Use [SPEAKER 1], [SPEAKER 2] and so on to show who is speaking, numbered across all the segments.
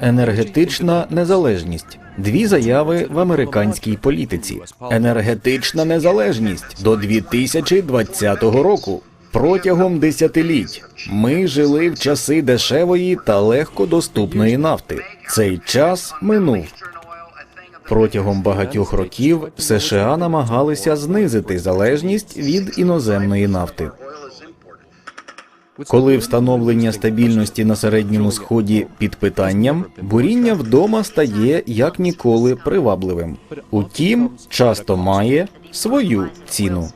[SPEAKER 1] Енергетична незалежність. Дві заяви в американській політиці. Енергетична незалежність до 2020 року. Протягом десятиліть ми жили в часи дешевої та легкодоступної нафти. Цей час минув. Протягом багатьох років США намагалися знизити залежність від іноземної нафти. Коли встановлення стабільності на середньому сході під питанням, буріння вдома стає як ніколи привабливим. Утім, часто має свою ціну.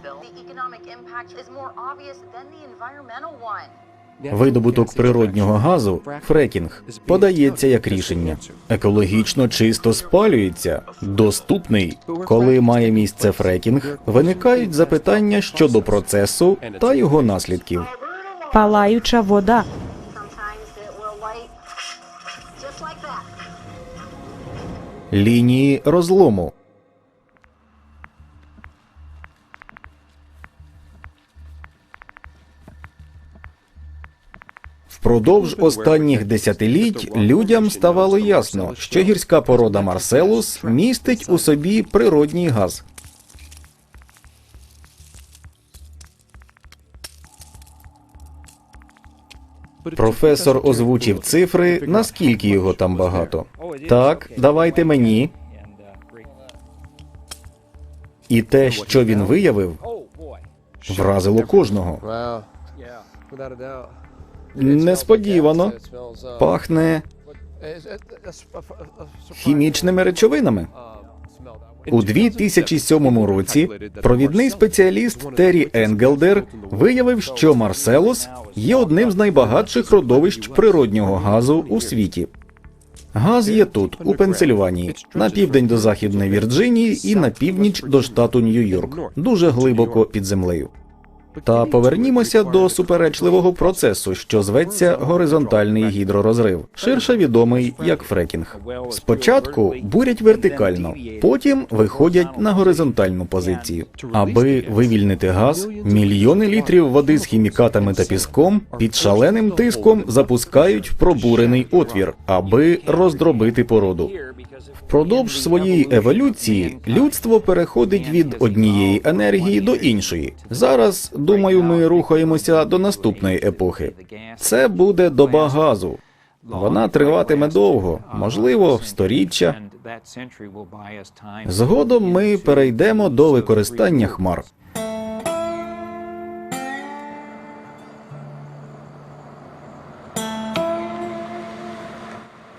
[SPEAKER 1] Видобуток природнього газу, фрекінг, подається як рішення. Екологічно чисто спалюється, доступний. Коли має місце фрекінг, виникають запитання щодо процесу та його наслідків.
[SPEAKER 2] Палаюча вода.
[SPEAKER 1] Лінії розлому. Впродовж останніх десятиліть людям ставало ясно, що гірська порода Марселус містить у собі природній газ. Професор озвучив цифри, наскільки його там багато. Так, давайте мені. І те, що він виявив, вразило кожного. Несподівано пахне хімічними речовинами. У 2007 році провідний спеціаліст Террі Енгелдер виявив, що Марселос є одним з найбагатших родовищ природнього газу у світі. Газ є тут, у Пенсильванії, на південь до західної Вірджинії і на північ до штату Нью-Йорк, дуже глибоко під землею. Та повернімося до суперечливого процесу, що зветься горизонтальний гідророзрив, ширше відомий як фрекінг. Спочатку бурять вертикально, потім виходять на горизонтальну позицію. Аби вивільнити газ, мільйони літрів води з хімікатами та піском під шаленим тиском запускають в пробурений отвір, аби роздробити породу. Впродовж своєї еволюції людство переходить від однієї енергії до іншої. Зараз, думаю, ми рухаємося до наступної епохи. Це буде доба газу. Вона триватиме довго, можливо, сторіччя. Згодом ми перейдемо до використання хмар.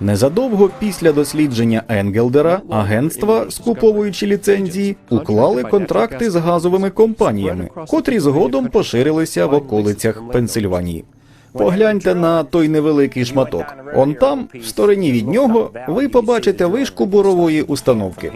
[SPEAKER 1] Незадовго після дослідження Енгелдера агентства, скуповуючи ліцензії, уклали контракти з газовими компаніями, котрі згодом поширилися в околицях Пенсильванії. Погляньте на той невеликий шматок. Он там, в стороні від нього, ви побачите вишку бурової установки.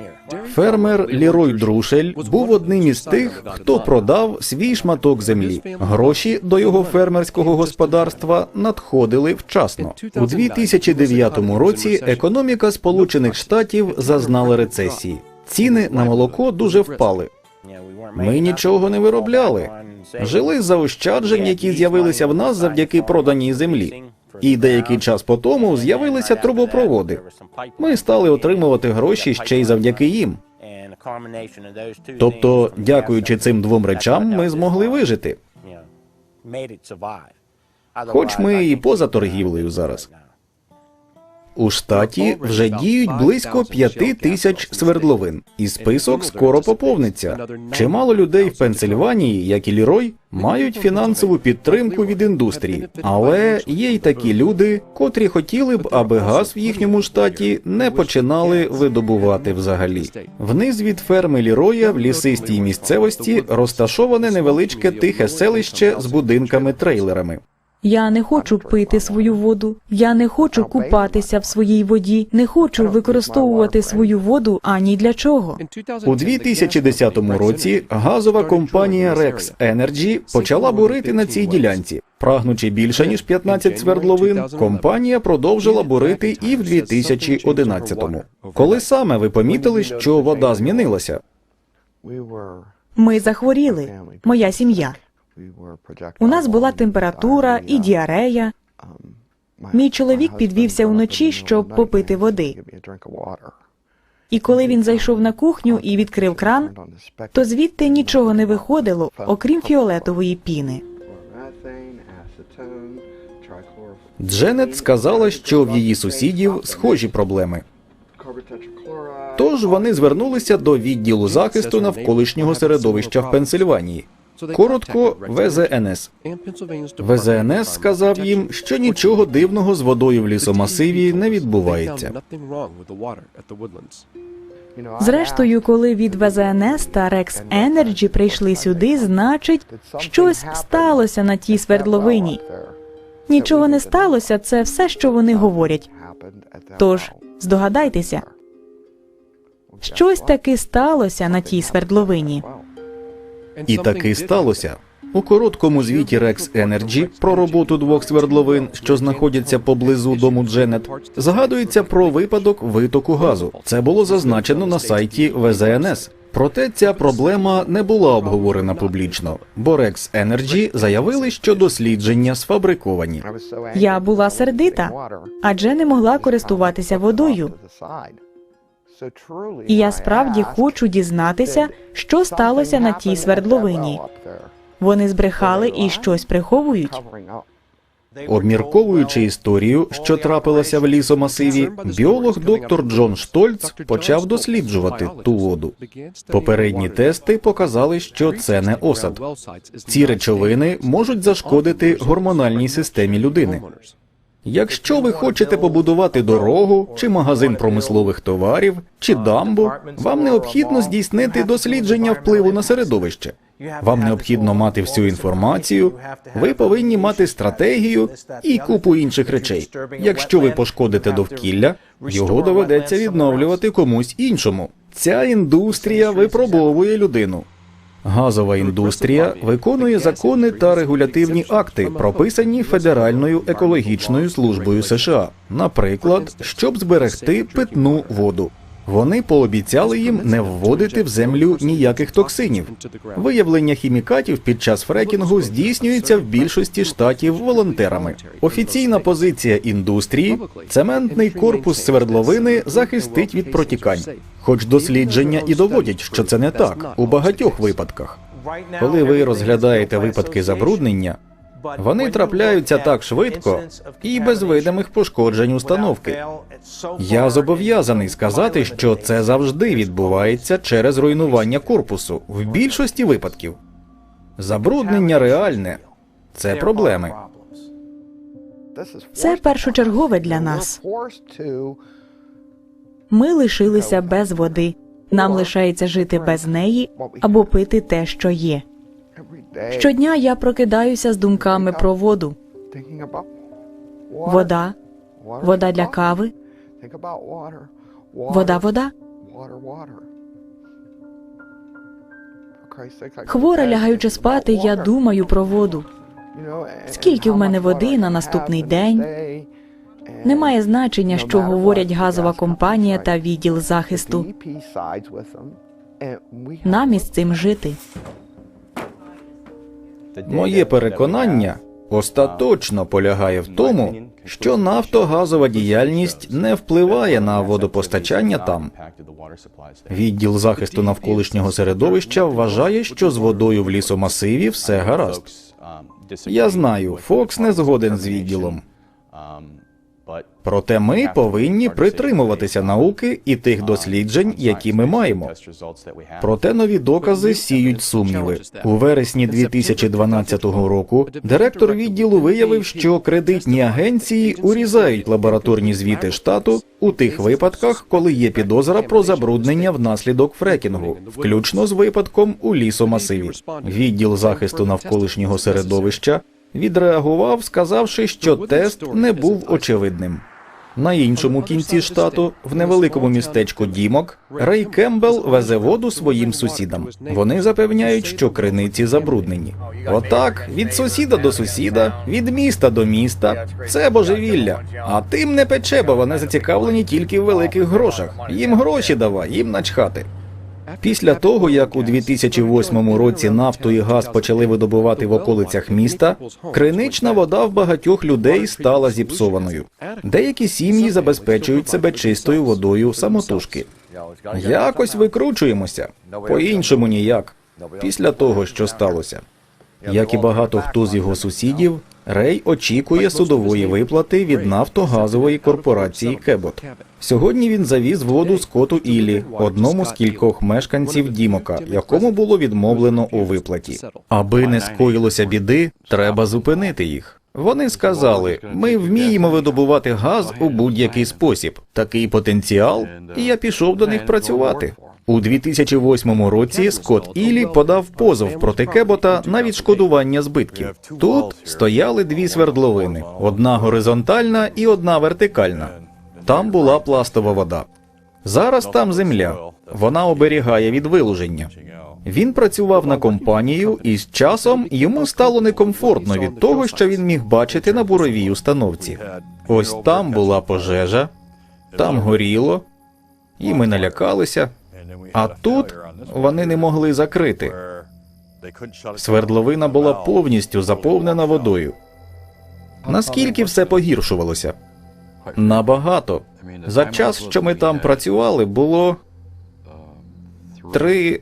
[SPEAKER 1] Фермер Лірой Друшель був одним із тих, хто продав свій шматок землі. Гроші до його фермерського господарства надходили вчасно. У 2009 році економіка Сполучених Штатів зазнала рецесії. Ціни на молоко дуже впали. Ми нічого не виробляли. Жили з заощаджень, які з'явилися в нас завдяки проданій землі. І деякий час по тому з'явилися трубопроводи. Ми стали отримувати гроші ще й завдяки їм. Тобто, дякуючи цим двом речам, ми змогли вижити.
[SPEAKER 3] Хоч ми і поза торгівлею зараз.
[SPEAKER 1] У штаті вже діють близько п'яти тисяч свердловин, і список скоро поповниться. Чимало людей в Пенсильванії, як і Лірой, мають фінансову підтримку від індустрії, але є й такі люди, котрі хотіли б, аби газ в їхньому штаті не починали видобувати взагалі. Вниз від ферми Ліроя в лісистій місцевості розташоване невеличке тихе селище з будинками-трейлерами.
[SPEAKER 2] Я не хочу пити свою воду. Я не хочу купатися в своїй воді. Не хочу використовувати свою воду ані для чого.
[SPEAKER 1] У 2010 році газова компанія Rex Energy почала бурити на цій ділянці. Прагнучи більше ніж 15 свердловин, компанія продовжила бурити і в 2011-му. Коли саме ви помітили, що вода змінилася?
[SPEAKER 2] Ми захворіли. Моя сім'я. У нас була температура і діарея. Мій чоловік підвівся уночі, щоб попити води. І коли він зайшов на кухню і відкрив кран, то звідти нічого не виходило, окрім фіолетової піни.
[SPEAKER 1] Дженет сказала, що в її сусідів схожі проблеми. Тож вони звернулися до відділу захисту навколишнього середовища в Пенсильванії. Коротко, ВЗНС. ВЗНС сказав їм, що нічого дивного з водою в лісомасиві не відбувається.
[SPEAKER 2] Зрештою, коли від ВЗНС та Рекс Енерджі прийшли сюди, значить, щось сталося на тій свердловині. Нічого не сталося, це все, що вони говорять. Тож, здогадайтеся, щось таки сталося на тій свердловині.
[SPEAKER 1] І таки сталося. У короткому звіті Rex Energy про роботу двох свердловин, що знаходяться поблизу дому Дженет, згадується про випадок витоку газу. Це було зазначено на сайті ВЗНС. Проте ця проблема не була обговорена публічно, бо Rex Energy заявили, що дослідження сфабриковані.
[SPEAKER 2] Я була сердита, адже не могла користуватися водою. І я справді хочу дізнатися, що сталося на тій свердловині. Вони збрехали і щось приховують.
[SPEAKER 1] Обмірковуючи історію, що трапилася в лісомасиві, біолог доктор Джон Штольц почав досліджувати ту воду. Попередні тести показали, що це не осад. Ці речовини можуть зашкодити гормональній системі людини. Якщо ви хочете побудувати дорогу, чи магазин промислових товарів, чи дамбу, вам необхідно здійснити дослідження впливу на середовище. Вам необхідно мати всю інформацію, ви повинні мати стратегію і купу інших речей. Якщо ви пошкодите довкілля, його доведеться відновлювати комусь іншому. Ця індустрія випробовує людину. Газова індустрія виконує закони та регулятивні акти, прописані Федеральною екологічною службою США, наприклад, щоб зберегти питну воду. Вони пообіцяли їм не вводити в землю ніяких токсинів. Виявлення хімікатів під час фрекінгу здійснюється в більшості штатів волонтерами. Офіційна позиція індустрії цементний корпус свердловини захистить від протікань. Хоч дослідження і доводять, що це не так у багатьох випадках. Коли ви розглядаєте випадки забруднення, вони трапляються так швидко і без видимих пошкоджень установки. Я зобов'язаний сказати, що це завжди відбувається через руйнування корпусу в більшості випадків. Забруднення реальне це проблеми.
[SPEAKER 2] Це першочергове для нас. Ми лишилися без води. Нам лишається жити без неї або пити те, що є. Щодня я прокидаюся з думками про воду. Вода, вода для кави, вода, вода. Хвора лягаючи спати, я думаю про воду.
[SPEAKER 3] Скільки в мене води на наступний день?
[SPEAKER 2] Немає значення, що говорять газова компанія та відділ захисту. Нам із цим жити.
[SPEAKER 1] Моє переконання остаточно полягає в тому, що нафтогазова діяльність не впливає на водопостачання там. Відділ захисту навколишнього середовища вважає, що з водою в лісомасиві все гаразд. Я знаю, Фокс не згоден з відділом. Проте ми повинні притримуватися науки і тих досліджень, які ми маємо. Проте нові докази сіють сумніви. У вересні 2012 року директор відділу виявив, що кредитні агенції урізають лабораторні звіти штату у тих випадках, коли є підозра про забруднення внаслідок фрекінгу, включно з випадком у лісомасиві. Відділ захисту навколишнього середовища відреагував, сказавши, що тест не був очевидним. На іншому кінці штату, в невеликому містечку Дімок, Рей Кембл везе воду своїм сусідам. Вони запевняють, що криниці забруднені. Отак, від сусіда до сусіда, від міста до міста. Це божевілля. А тим не пече, бо вони зацікавлені тільки в великих грошах. Їм гроші давай, їм начхати. Після того, як у 2008 році нафту і газ почали видобувати в околицях міста, кринична вода в багатьох людей стала зіпсованою. Деякі сім'ї забезпечують себе чистою водою самотужки. Якось викручуємося, по-іншому ніяк. Після того, що сталося. Як і багато хто з його сусідів, Рей очікує судової виплати від нафтогазової корпорації Кебот. Сьогодні він завіз воду Скоту Іллі, одному з кількох мешканців Дімока, якому було відмовлено у виплаті. Аби не скоїлося біди, треба зупинити їх. Вони сказали: ми вміємо видобувати газ у будь-який спосіб. Такий потенціал, і я пішов до них працювати. У 2008 році Скотт Іллі подав позов проти Кебота на відшкодування збитків. Тут стояли дві свердловини: одна горизонтальна і одна вертикальна. Там була пластова вода. Зараз там земля. Вона оберігає від вилуження. Він працював на компанію, і з часом йому стало некомфортно від того, що він міг бачити на буровій установці. Ось там була пожежа, там горіло, і ми налякалися. А тут вони не могли закрити. Свердловина була повністю заповнена водою. Наскільки все погіршувалося? Набагато. За час, що ми там працювали, було три,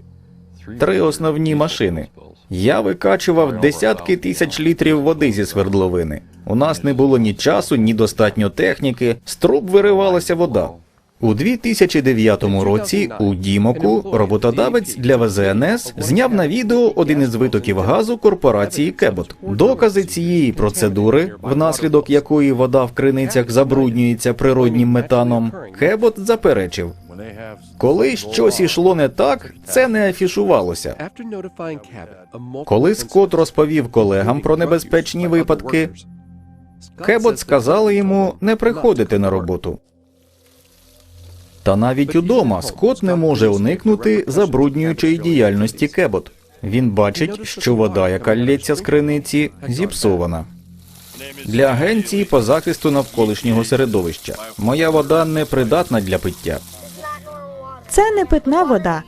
[SPEAKER 1] три основні машини. Я викачував десятки тисяч літрів води зі свердловини. У нас не було ні часу, ні достатньо техніки. З труб виривалася вода. У 2009 році у Дімоку роботодавець для ВЗНС зняв на відео один із витоків газу корпорації Кебот. Докази цієї процедури, внаслідок якої вода в криницях забруднюється природнім метаном, Кебот заперечив. Коли щось ішло не так, це не афішувалося. Коли Скотт розповів колегам про небезпечні випадки, Кебот сказали йому не приходити на роботу. Та навіть удома Скотт не може уникнути забруднюючої діяльності Кебот. Він бачить, що вода, яка лється з криниці, зіпсована. Для агенції по захисту навколишнього середовища моя вода не придатна для пиття.
[SPEAKER 2] Це не питна вода.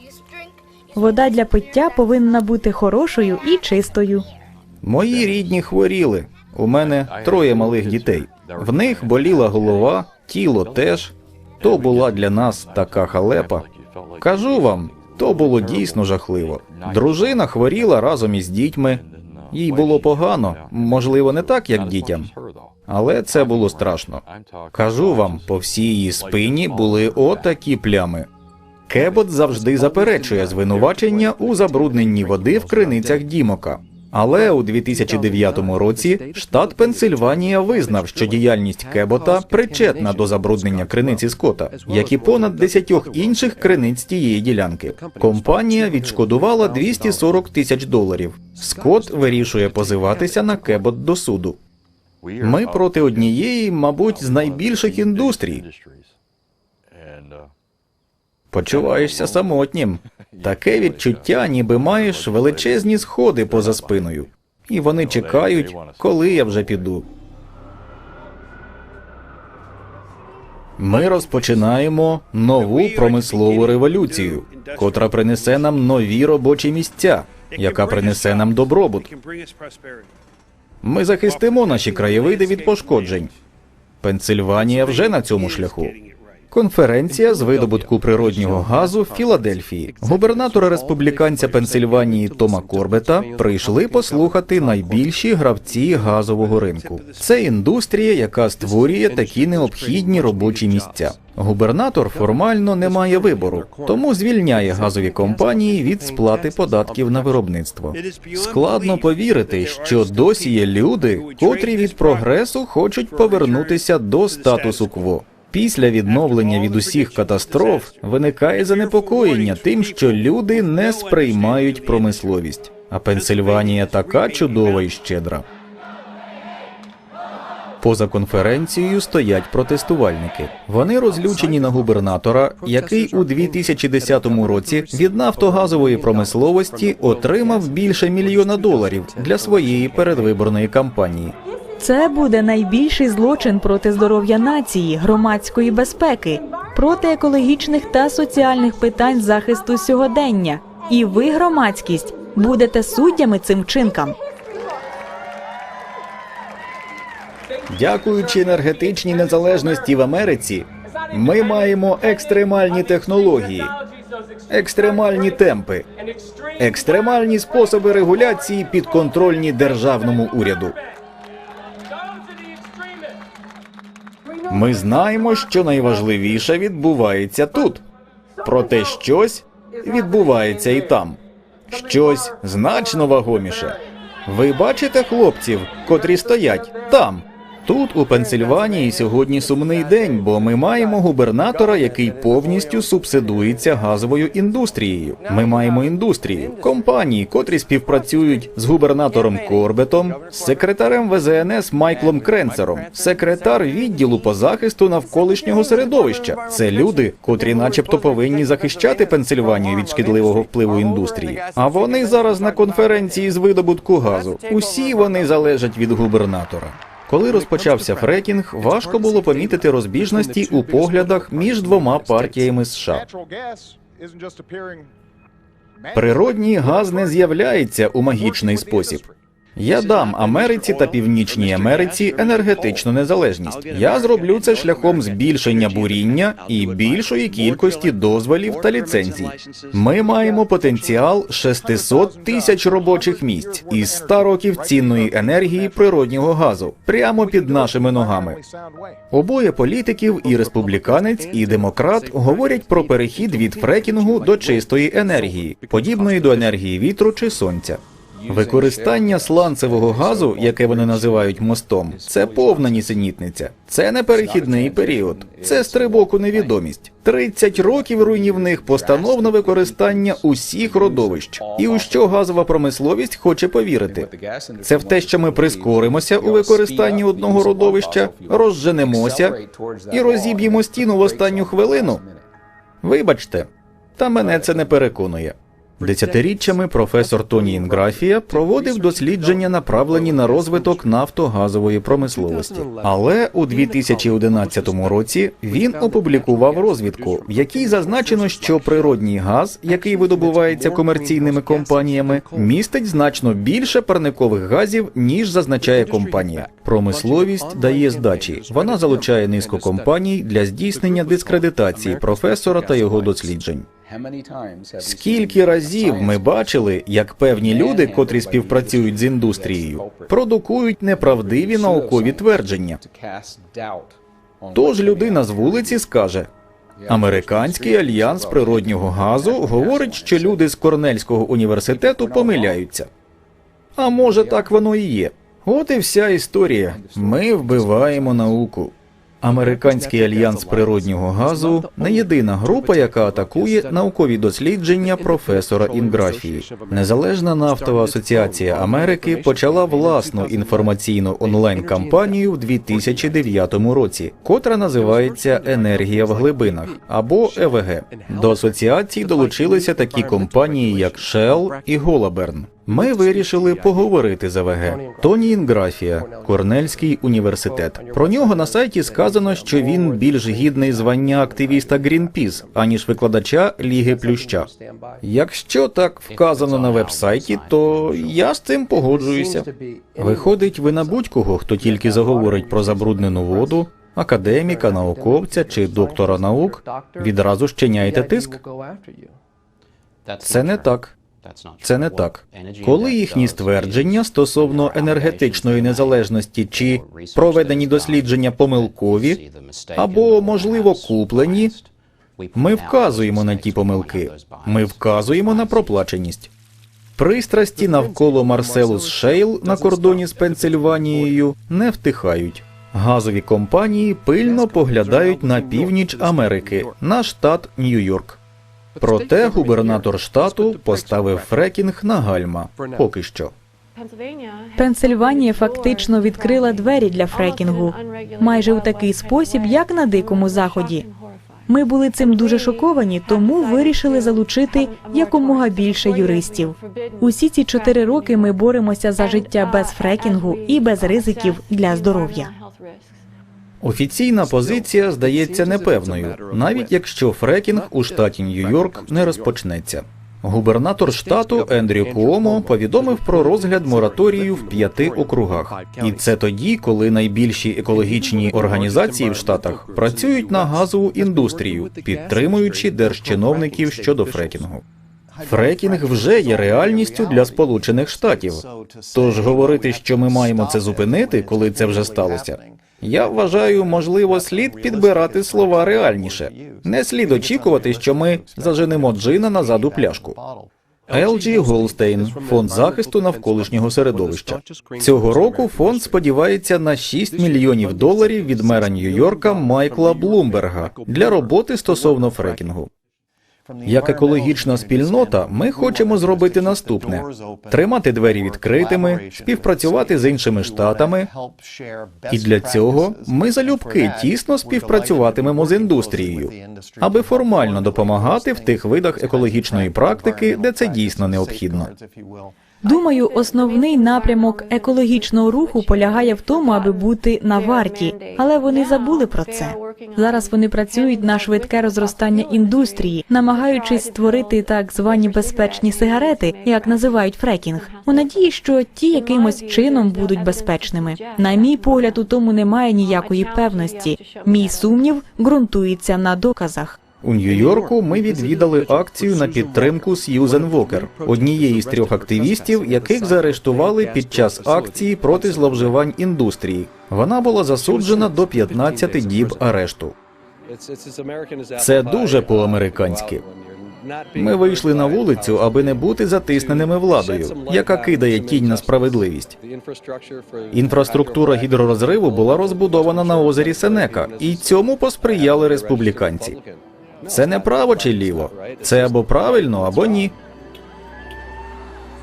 [SPEAKER 2] Вода для пиття повинна бути хорошою і чистою.
[SPEAKER 1] Мої рідні хворіли. У мене троє малих дітей. В них боліла голова, тіло теж. То була для нас така халепа. Кажу вам, то було дійсно жахливо. Дружина хворіла разом із дітьми. Їй було погано, можливо, не так, як дітям, але це було страшно. Кажу вам, по всій її спині були отакі плями. Кебот завжди заперечує звинувачення у забрудненні води в криницях Дімока. Але у 2009 році штат Пенсильванія визнав, що діяльність Кебота причетна до забруднення криниці Скота, як і понад десятьох інших криниць тієї ділянки. Компанія відшкодувала 240 тисяч доларів. Скот вирішує позиватися на Кебот до суду. Ми проти однієї, мабуть, з найбільших індустрій. Почуваєшся самотнім. Таке відчуття, ніби маєш величезні сходи поза спиною, і вони чекають, коли я вже піду. Ми розпочинаємо нову промислову революцію, котра принесе нам нові робочі місця, яка принесе нам добробут. Ми захистимо наші краєвиди від пошкоджень. Пенсильванія вже на цьому шляху. Конференція з видобутку природнього газу в Філадельфії. Губернатора республіканця Пенсильванії Тома Корбета прийшли послухати найбільші гравці газового ринку. Це індустрія, яка створює такі необхідні робочі місця. Губернатор формально не має вибору, тому звільняє газові компанії від сплати податків на виробництво. Складно повірити, що досі є люди, котрі від прогресу хочуть повернутися до статусу кво. Після відновлення від усіх катастроф виникає занепокоєння тим, що люди не сприймають промисловість. А Пенсильванія така чудова і щедра. Поза конференцією стоять протестувальники. Вони розлючені на губернатора, який у 2010 році від нафтогазової промисловості отримав більше мільйона доларів для своєї передвиборної кампанії.
[SPEAKER 2] Це буде найбільший злочин проти здоров'я нації, громадської безпеки, проти екологічних та соціальних питань захисту сьогодення. І ви, громадськість, будете суддями цим вчинкам.
[SPEAKER 1] Дякуючи енергетичній незалежності в Америці, ми маємо екстремальні технології, екстремальні темпи, екстремальні способи регуляції підконтрольні державному уряду. Ми знаємо, що найважливіше відбувається тут. Проте щось відбувається і там. Щось значно вагоміше. Ви бачите хлопців, котрі стоять там. Тут, у Пенсильванії, сьогодні сумний день, бо ми маємо губернатора, який повністю субсидується газовою індустрією. Ми маємо індустрію, компанії, котрі співпрацюють з губернатором Корбетом, з секретарем ВЗНС Майклом Кренцером, секретар відділу по захисту навколишнього середовища. Це люди, котрі, начебто, повинні захищати Пенсильванію від шкідливого впливу індустрії. А вони зараз на конференції з видобутку газу. Усі вони залежать від губернатора. Коли розпочався фрекінг, важко було помітити розбіжності у поглядах між двома партіями США. Природній газ не з'являється у магічний спосіб. Я дам Америці та Північній Америці енергетичну незалежність. Я зроблю це шляхом збільшення буріння і більшої кількості дозволів та ліцензій. Ми маємо потенціал 600 тисяч робочих місць із 100 років цінної енергії природнього газу прямо під нашими ногами. Обоє політиків, і республіканець, і демократ говорять про перехід від фрекінгу до чистої енергії, подібної до енергії вітру чи сонця. Використання сланцевого газу, яке вони називають мостом, це повна нісенітниця. Це не перехідний період, це стрибок у невідомість. 30 років руйнівних постанов на використання усіх родовищ. І у що газова промисловість хоче повірити? Це в те, що ми прискоримося у використанні одного родовища, розженемося і розіб'ємо стіну в останню хвилину. Вибачте, та мене це не переконує. Десятиріччями професор Тоні Інграфія проводив дослідження, направлені на розвиток нафтогазової промисловості. Але у 2011 році він опублікував розвідку, в якій зазначено, що природній газ, який видобувається комерційними компаніями, містить значно більше парникових газів, ніж зазначає компанія. Промисловість дає здачі. Вона залучає низку компаній для здійснення дискредитації професора та його досліджень. Скільки разів ми бачили, як певні люди, котрі співпрацюють з індустрією, продукують неправдиві наукові твердження. Тож людина з вулиці скаже: Американський альянс природнього газу говорить, що люди з Корнельського університету помиляються. А може, так воно і є. От і вся історія. Ми вбиваємо науку. Американський альянс природнього газу не єдина група, яка атакує наукові дослідження професора Інграфії. Незалежна нафтова асоціація Америки почала власну інформаційну онлайн-кампанію в 2009 році, котра називається Енергія в глибинах або ЕВГ. До асоціації долучилися такі компанії, як Shell і Голаберн. Ми вирішили поговорити з АВГ. Тоні Інграфія, Корнельський університет. Про нього на сайті сказано, що він більш гідний звання активіста Greenpeace, аніж викладача Ліги Плюща. Якщо так вказано на вебсайті, то я з цим погоджуюся. Виходить, ви на будь-кого, хто тільки заговорить про забруднену воду, академіка, науковця чи доктора наук, відразу щиняєте тиск. Це не так. Це не так. Коли їхні ствердження стосовно енергетичної незалежності чи проведені дослідження помилкові або, можливо, куплені, ми вказуємо на ті помилки. Ми вказуємо на проплаченість. Пристрасті навколо Марселус Шейл на кордоні з Пенсильванією не втихають. Газові компанії пильно поглядають на північ Америки, на штат Нью-Йорк. Проте губернатор штату поставив фрекінг на гальма поки що.
[SPEAKER 2] Пенсильванія фактично відкрила двері для фрекінгу майже у такий спосіб, як на дикому заході. Ми були цим дуже шоковані, тому вирішили залучити якомога більше юристів. Усі ці чотири роки ми боремося за життя без фрекінгу і без ризиків для здоров'я.
[SPEAKER 1] Офіційна позиція здається непевною, навіть якщо фрекінг у штаті Нью-Йорк не розпочнеться. Губернатор штату Ендрю Куомо повідомив про розгляд мораторію в п'яти округах, і це тоді, коли найбільші екологічні організації в штатах працюють на газову індустрію, підтримуючи держчиновників щодо фрекінгу. Фрекінг вже є реальністю для Сполучених Штатів. Тож говорити, що ми маємо це зупинити, коли це вже сталося. Я вважаю, можливо, слід підбирати слова реальніше. Не слід очікувати, що ми заженемо джина назад у пляшку. LG Голстейн фонд захисту навколишнього середовища. Цього року фонд сподівається на 6 мільйонів доларів від мера Нью-Йорка Майкла Блумберга для роботи стосовно фрекінгу. Як екологічна спільнота, ми хочемо зробити наступне: тримати двері відкритими, співпрацювати з іншими штатами. І для цього ми залюбки тісно співпрацюватимемо з індустрією, аби формально допомагати в тих видах екологічної практики, де це дійсно необхідно.
[SPEAKER 2] Думаю, основний напрямок екологічного руху полягає в тому, аби бути на варті, але вони забули про це. Зараз вони працюють на швидке розростання індустрії, намагаючись створити так звані безпечні сигарети, як називають фрекінг, у надії, що ті якимось чином будуть безпечними. На мій погляд, у тому немає ніякої певності. Мій сумнів ґрунтується на доказах.
[SPEAKER 1] У Нью-Йорку ми відвідали акцію на підтримку Сьюзен Вокер, однієї з трьох активістів, яких заарештували під час акції проти зловживань індустрії. Вона була засуджена до 15 діб арешту.
[SPEAKER 4] Це дуже по-американськи.
[SPEAKER 1] Ми вийшли на вулицю, аби не бути затисненими владою, яка кидає тінь на справедливість. Інфраструктура гідророзриву була розбудована на озері Сенека, і цьому посприяли республіканці. Це не право чи ліво, це або правильно, або ні.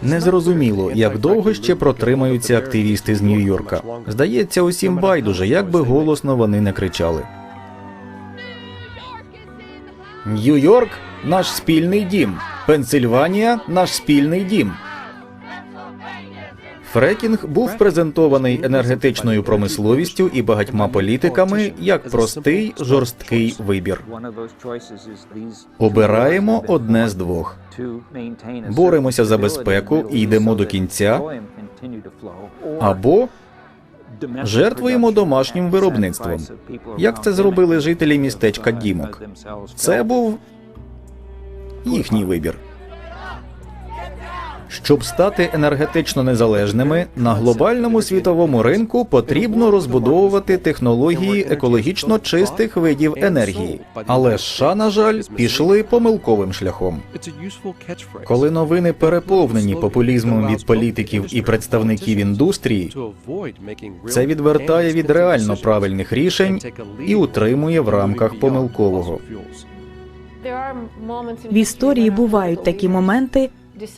[SPEAKER 1] Незрозуміло, як довго ще протримаються активісти з Нью-Йорка. Здається, усім байдуже, як би голосно вони не кричали. Нью-Йорк наш спільний дім. Пенсильванія наш спільний дім. Фрекінг був презентований енергетичною промисловістю і багатьма політиками як простий жорсткий вибір. Обираємо одне з двох. Боремося за безпеку і йдемо до кінця, або жертвуємо домашнім виробництвом, як це зробили жителі містечка Дімок. Це був їхній вибір. Щоб стати енергетично незалежними, на глобальному світовому ринку потрібно розбудовувати технології екологічно чистих видів енергії. Але США, на жаль, пішли помилковим шляхом. Коли новини переповнені популізмом від політиків і представників індустрії, це відвертає від реально правильних рішень і утримує в рамках помилкового.
[SPEAKER 2] В історії бувають такі моменти,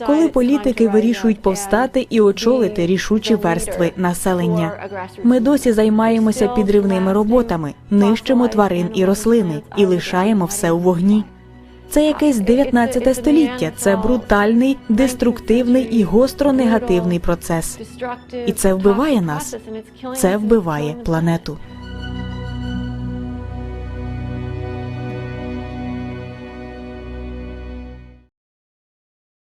[SPEAKER 2] коли політики вирішують повстати і очолити рішучі верстви населення. Ми досі займаємося підривними роботами, нищимо тварин і рослини і лишаємо все у вогні. Це якесь 19 століття. Це брутальний, деструктивний і гостро негативний процес.
[SPEAKER 3] І це вбиває нас.
[SPEAKER 2] Це вбиває планету.